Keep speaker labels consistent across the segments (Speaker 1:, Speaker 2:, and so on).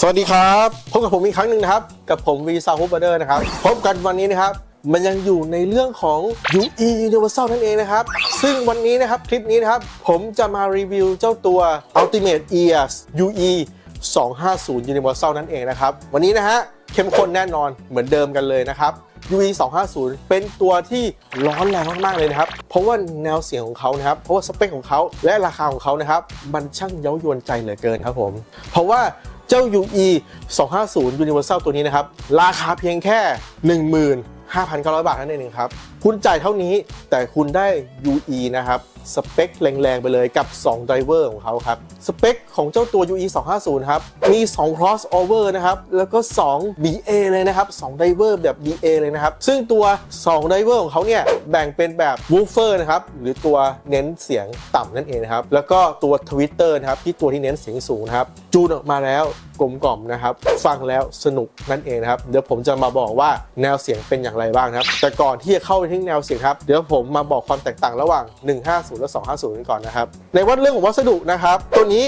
Speaker 1: สวัสดีครับพบกับผมอีกครั้งหนึ่งนะครับกับผมวีซาฮูบเดอร์นะครับพบกันวันนี้นะครับมันยังอยู่ในเรื่องของ UE Universal นั่นเองนะครับ ซึ่งวันนี้นะครับคลิปนี้นะครับ ผมจะมารีวิวเจ้าตัว Ultimate Ears UE 250 Universal นั่นเองนะครับ วันนี้นะฮะเข้มข้นแน่นอนเหมือนเดิมกันเลยนะครับ UE 250 เป็นตัวที่ร้อนแรงมาก ๆ เลยนะครับ เพราะว่าแนวเสียงของเขานะครับ เพราะว่าสเปคของเขาและราคาของเขานะครับ มันช่างเย้ายวนใจเหลือเกินครับผม เพราะว่า เจ้า UE 250 Universal ตัวนี้นะครับ ราคาเพียงแค่ 15,900 บาทนั่นเองครับ คุณจ่ายเท่านี้แต่คุณได้ UE นะครับ สเปคแรงๆ ไปเลยกับ 2 ไดเวอร์ของเขาครับ สเปคของเจ้าตัว UE 250 ครับ มี 2 crossover นะครับ แล้วก็ 2 BA เลยนะครับ 2 ไดเวอร์แบบ BA เลยนะครับ ซึ่งตัว 2 ไดเวอร์ของเขาเนี่ย แบ่งเป็นแบบ woofer นะครับ หรือตัวเน้นเสียงต่ำนั่นเองนะครับ แล้วก็ตัว Twitter นะครับ ที่ตัวที่เน้นเสียงสูงครับ จูนออกมาแล้วกลมกล่อมนะครับฟังแล้วสนุกนั่นเองนะครับเดี๋ยวผมจะมาบอกว่าแนวเสียงเป็นอย่างไรบ้างครับ แต่ก่อนที่จะเข้าไปที่แนวเสียงครับ เดี๋ยวผมมาบอกความแตกต่างระหว่าง 150 และ 250 กันก่อนนะครับ ในวัดเรื่องของวัสดุนะครับ ตัวนี้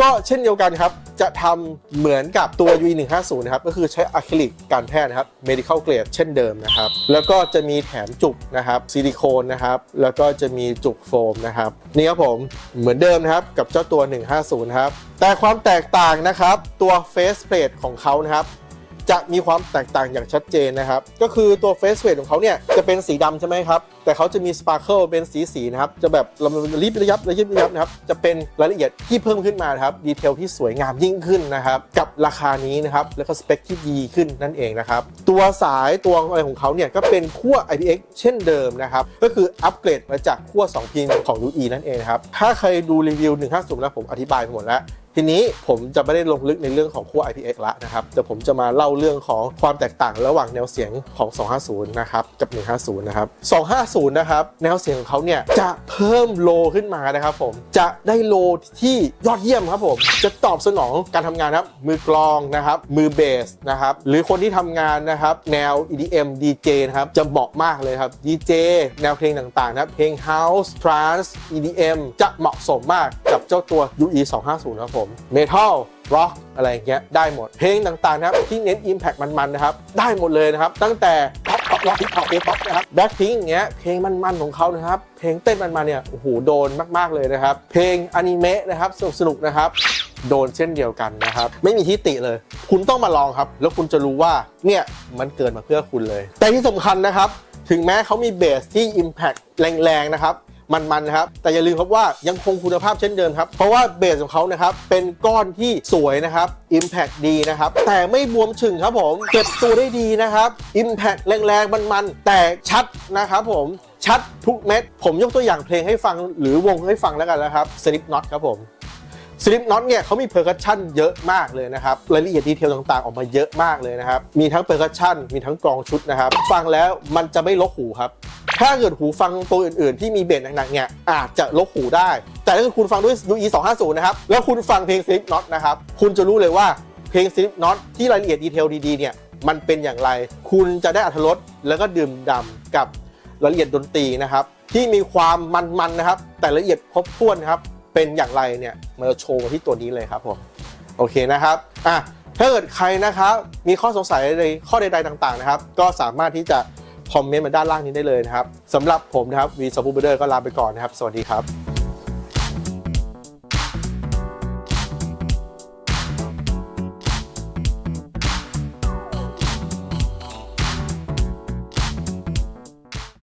Speaker 1: ก็เช่นเดียวกันครับ จะทำเหมือนกับตัว u 1 5 0นะครับ ก็คือใช้อะคริลิกการแพทย์นะครับ medical grade เช่นเดิมนะครับ แล้วก็จะมีแถมจุกนะครับซิลิโคนนะครับ แล้วก็จะมีจุกโฟมนะครับ นี่ครับผมเหมือนเดิมนะครับ กับเจ้าตัว 150 ครับ แต่ความแตกต่างนะครับ ตัว face plate ของเขานะครับ จะมีความแตกต่างอย่างชัดเจนนะครับ ก็คือตัว face plate ของเขาเนี่ยจะเป็นสีดำใช่ไหมครับ แต่เขาจะมี sparkle เป็นสีสีนะครับ จะแบบระยิบระยับระยิบระยับนะครับ จะเป็นรายละเอียดที่เพิ่มขึ้นมานครับ ดีเทลที่สวยงามยิ่งขึ้นนะครับ กับราคานี้นะครับ แล้วก็สเปคที่ดีขึ้นนั่นเองนะครับ ตัวสายตัวอะไรของเขาเนี่ยก็เป็นขั้ว IPX เช่นเดิมนะครับ ก็คืออัปเกรดมาจากขั้ว2พินของ UE นั่นเองครับ ถ้าใครดูรีวิว150แล้วผมอธิบายไปหมดแล้ว ทีนี้ผมจะไม่ได้ลงลึกในเรื่องของขั้ว IPX ละนะครับแต่ผมจะมาเล่าเรื่องของความแตกต่างระหว่างแนวเสียงของ 250 นะครับกับ 150 นะครับ 250 นะครับแนวเสียงของเขาเนี่ยจะเพิ่มโลขึ้นมานะครับผมจะได้โลที่ยอดเยี่ยมครับผมจะตอบสนองการทำงานครับมือกลองนะครับมือเบสนะครับหรือคนที่ทำงานนะครับแนว EDM DJ นะครับจะเหมาะมากเลยครับ DJ แนวเพลงต่างๆนะครับเพลง House Trance EDM จะเหมาะสมมากกับเจ้าตัว UE 250 ครับผม Metal Rock อะไรอย่างเงี้ยได้หมด เพลงต่างๆนะครับที่เน้น Impact มันๆนะครับได้หมดเลยนะครับ ตั้งแต่ Pop Pop Rock Hip Hop K-pop นะครับ Blackpink อย่างเงี้ยเพลงมันๆของเขานะครับเพลงเต้นมันๆเนี่ยโอ้โหโดนมากๆเลยนะครับ เพลงอนิเมะนะครับสนุกๆนะครับโดนเช่นเดียวกันนะครับ ไม่มีที่ติเลย คุณต้องมาลองครับ แล้วคุณจะรู้ว่าเนี่ยมันเกิดมาเพื่อคุณเลย แต่ที่สำคัญนะครับ ถึงแม้เขามีเบสที่ Impact แรงๆนะครับ มันๆนะครับ แต่อย่าลืมครับว่ายังคงคุณภาพเช่นเดิมครับ เพราะว่าเบสของเขานะครับ เป็นก้อนที่สวยนะครับ Impact ดีนะครับ แต่ไม่บวมฉึ่งครับผม เก็บตัวได้ดีนะครับ Impact แรงๆ มันๆ แต่ชัดนะครับผมชัดทุกเม็ด ผมยกตัวอย่างเพลงให้ฟังหรือวงให้ฟังแล้วกันนะครับ Slipknot ครับผมสลิปน็อตเนี่ยเขามีเพอร์คัชชั่นเยอะมากเลยนะครับ รายละเอียดดีเทลต่างๆ ออกมาเยอะมากเลยนะครับ มีทั้งเพอร์คัชชั่นมีทั้งกองชุดนะครับ ฟังแล้วมันจะไม่ลกหูครับ ถ้าเกิดหูฟังตัวอื่นๆ ที่มีเบสหนักๆเนี่ยอาจจะลกหูได้ แต่ถ้าคุณฟังด้วย UE 250นะครับ แล้วคุณฟังเพลง Slip Not นะครับ คุณจะรู้เลยว่าเพลง Slip Not ที่รายละเอียดดีเทลดีๆเนี่ยมันเป็นอย่างไร คุณจะได้อรรถรสแล้วก็ดื่มด่ำกับรายละเอียดดนตรีนะครับที่มีความมันๆนะครับ แต่ละเอียดครบถ้วนครับเป็นอย่างไรเนี่ยมาโชว์ที่ตัวนี้เลยครับผมโอเคนะครับอะถ้าเกิดใครนะครับมีข้อสงสัยในข้อใดๆต่างๆนะครับ ก็สามารถที่จะ คอมเมนต์มาด้านล่างนี้ได้เลยนะครับสำหรับผมนะครับวีซับบูเบอร์ก็ลาไปก่อนนะครับ สวัสดีครับ